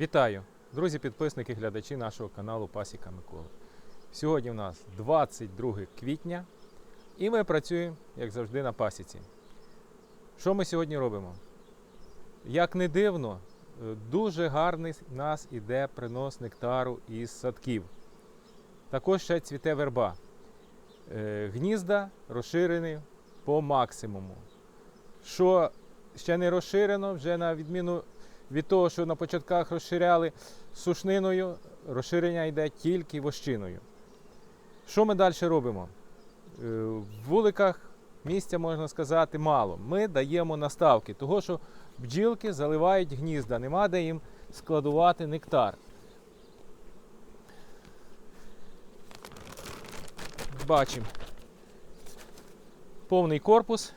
Вітаю, друзі, підписники, глядачі нашого каналу Пасіка Миколи. Сьогодні у нас 22 квітня і ми працюємо, як завжди, на пасіці. Що ми сьогодні робимо? Як не дивно, е, дуже гарний нас іде принос нектару із садків. Також ще цвіте верба. Е, Гнізда розширені по максимуму. Що ще не розширено, вже на відміну від того, що на початках розширяли сушниною, розширення йде тільки вощиною. Що ми далі робимо? Е, В вуликах місця, можна сказати, мало. Ми даємо наставки, того що бджілки заливають гнізда, нема де їм складувати нектар. Бачимо повний корпус.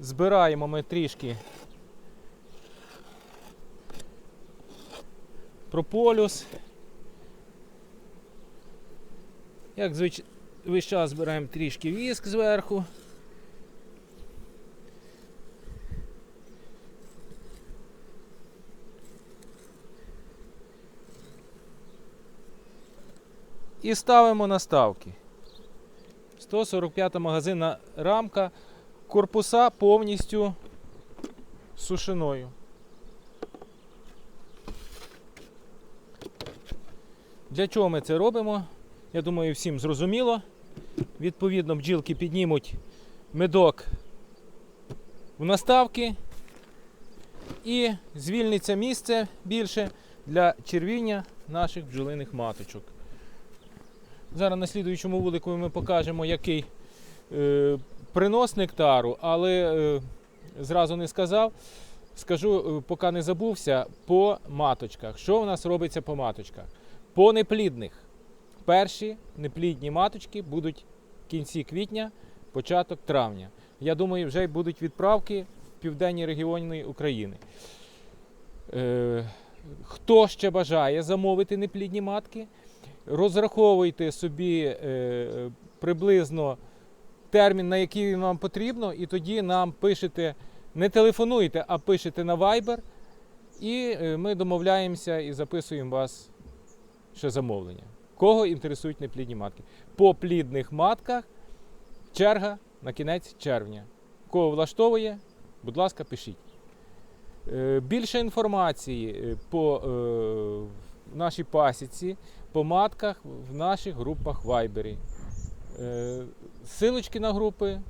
Збираємо ми трішки прополюс. Як звич... весь час збираємо трішки віск зверху. І ставимо наставки. 145 магазинна рамка корпуса повністю сушиною. Для чого ми це робимо? Я думаю, всім зрозуміло. Відповідно, бджілки піднімуть медок в наставки і звільниться місце більше для червіння наших бджолиних маточок. Зараз на слідуючому вулику ми покажемо, який е, принос нектару, але е, зразу не сказав. Скажу, е, поки не забувся, по маточках. Що у нас робиться по маточках? По неплідних. Перші неплідні маточки будуть в кінці квітня, початок травня. Я думаю, вже будуть відправки в південні регіони України. Е, хто ще бажає замовити неплідні матки, розраховуйте собі приблизно термін, на який вам потрібно, і тоді нам пишете, не телефонуйте, а пишете на Viber, і е, ми домовляємося і записуємо вас ще замовлення. Кого інтересують неплідні матки? По плідних матках черга на кінець червня. Кого влаштовує, будь ласка, пишіть. Е, Більше інформації е, по нашій пасіці, по матках в наших групах Viber. Е, Силочки на групи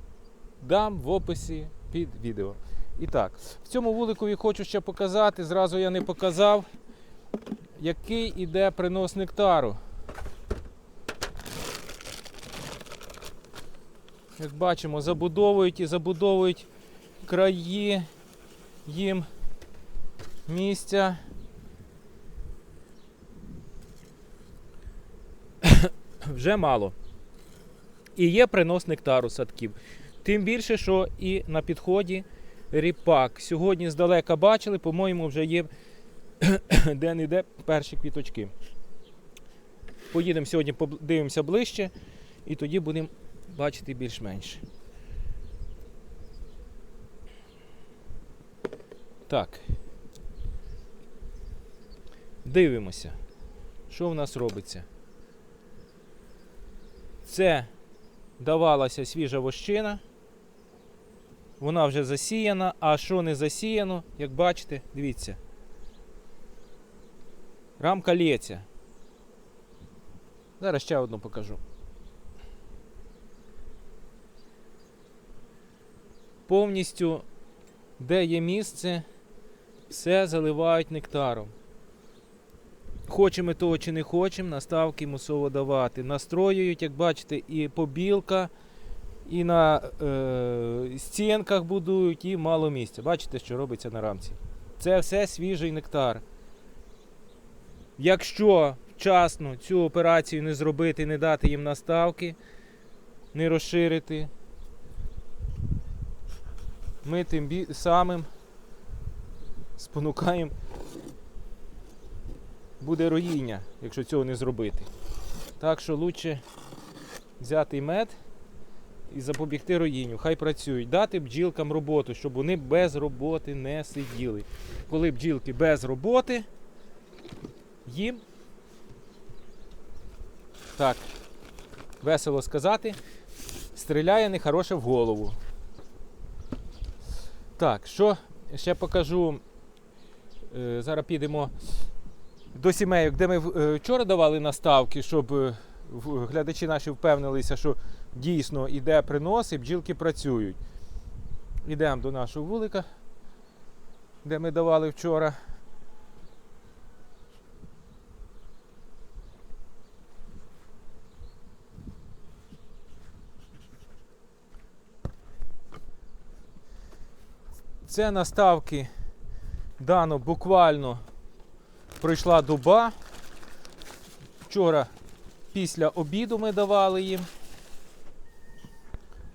дам в описі під відео. І так, в цьому вуликові хочу ще показати, зразу я не показав, який іде принос нектару. Як бачимо, забудовують і забудовують краї їм місця. Вже мало. І є принос нектару садків. Тим більше, що і на підході ріпак. Сьогодні здалека бачили, по-моєму, вже є де-не-де перші квіточки. Поїдемо сьогодні, подивимося ближче, і тоді будемо бачити більш-менш. Так. Дивимося, що в нас робиться. Це давалася свіжа вощина. Вона вже засіяна, а що не засіяно, як бачите, дивіться. Рамка лється. Зараз ще одну покажу. Повністю, де є місце, все заливають нектаром. Хочемо того чи не хочемо, наставки мусово давати. Настроюють, як бачите, і побілка, і на е, стінках будують, і мало місця. Бачите, що робиться на рамці. Це все свіжий нектар. Якщо вчасно цю операцію не зробити, не дати їм наставки, не розширити, ми тим самим спонукаємо буде роїння, якщо цього не зробити. Так що краще взяти мед і запобігти роїнню. Хай працюють. Дати бджілкам роботу, щоб вони без роботи не сиділи. Коли бджілки без роботи, їм так, весело сказати, стріляє нехороше в голову. Так, що ще покажу. Е, Зараз підемо до сімейок, де ми е, вчора давали наставки, щоб е, глядачі наші впевнилися, що дійсно іде принос і бджілки працюють. Йдемо до нашого вулика, де ми давали вчора. Це наставки дано буквально пройшла доба. Вчора після обіду ми давали їм.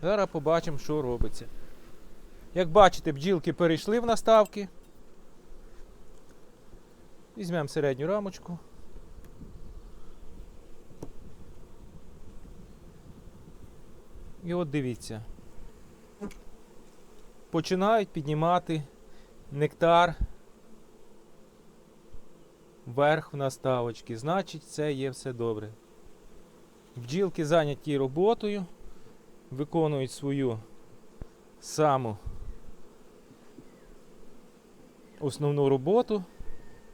Зараз побачимо, що робиться. Як бачите, бджілки перейшли в наставки. Візьмемо середню рамочку. І от дивіться. Починають піднімати нектар вверх в наставочки. Значить, це є все добре. Бджілки зайняті роботою, виконують свою саму основну роботу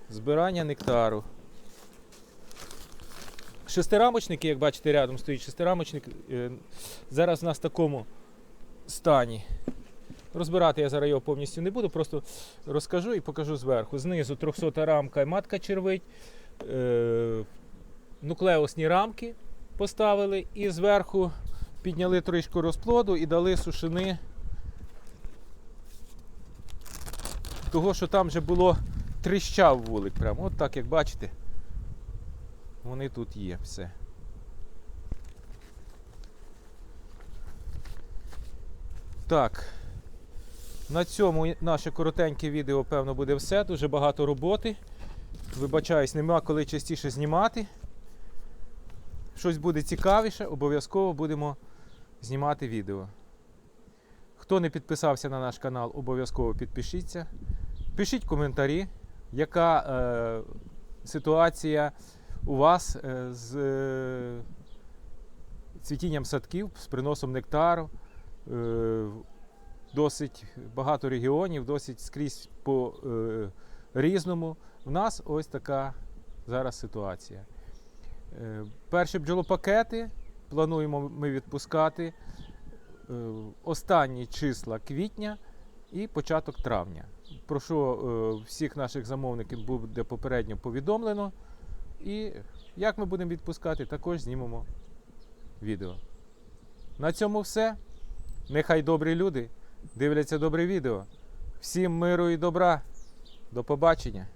збирання нектару. Шестирамочники, як бачите, рядом стоїть шестирамочник. е, Зараз в нас в такому стані. Розбирати я зараз його повністю не буду, просто розкажу і покажу зверху. Знизу 300 рамка і матка червить, е, нуклеусні рамки поставили і зверху підняли трішку розплоду і дали сушини. Того, що там вже було тріщав вулик. Прямо. От так, як бачите, вони тут є все. Так. На цьому наше коротеньке відео, певно, буде все. Дуже багато роботи. Вибачаюсь, нема коли частіше знімати. Щось буде цікавіше, обов'язково будемо знімати відео. Хто не підписався на наш канал, обов'язково підпишіться. Пишіть коментарі, яка е, ситуація у вас е, з е, цвітінням садків, з приносом нектару. Е, досить багато регіонів, досить скрізь по е, різному. В нас ось така зараз ситуація. Е, перші бджолопакети плануємо ми відпускати е, останні числа квітня і початок травня. Про що е, всіх наших замовників буде попередньо повідомлено. І як ми будемо відпускати, також знімемо відео. На цьому все. Нехай добрі люди дивляться добре відео. Всім миру і добра. До побачення!